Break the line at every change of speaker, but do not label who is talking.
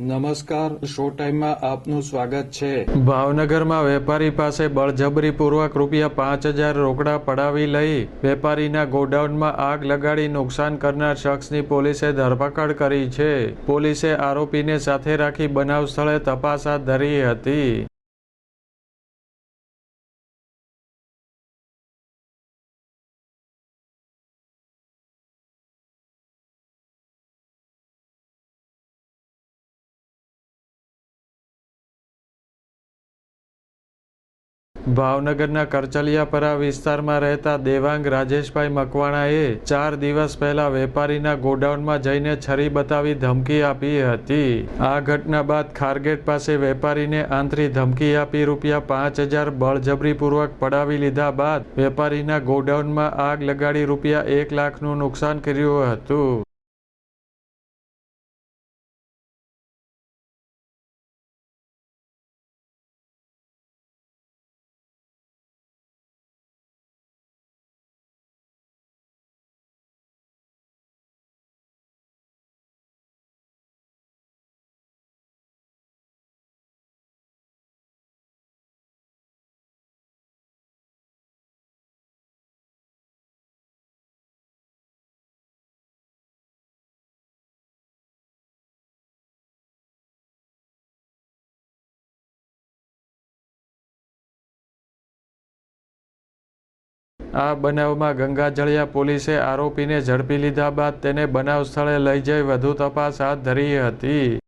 નમસ્કાર, શો ટાઈમમાં આપનું સ્વાગત છે.
ભાવનગરમાં વેપારી પાસે બળજબરીપૂર્વક રૂપિયા પાંચ હજાર રોકડા પડાવી લઈ વેપારીના ગોડાઉનમાં આગ લગાડી નુકસાન કરનાર શખ્સની પોલીસે ધરપકડ કરી છે. પોલીસે આરોપીને સાથે રાખી બનાવ સ્થળે તપાસ હાથ ધરી હતી. ભાવનગરના કરચલિયાપરા વિસ્તારમાં રહેતા દેવાંગ રાજેશભાઈ મકવાણાએ ચાર દિવસ પહેલા વેપારીના ગોડાઉનમાં જઈને છરી બતાવી ધમકી આપી હતી. આ ઘટના બાદ ખારગેટ પાસે વેપારીને આંતરી ધમકી આપી રૂપિયા પાંચ હજાર બળજબરીપૂર્વક પડાવી લીધા બાદ વેપારીના ગોડાઉનમાં આગ લગાડી રૂપિયા એક લાખનું નુકસાન કર્યું હતું. આ બનાવમાં ગંગાજળિયા પોલીસે આરોપીને ઝડપી લીધા બાદ તેને બનાવ સ્થળે લઈ જઈ વધુ તપાસ હાથ ધરી હતી.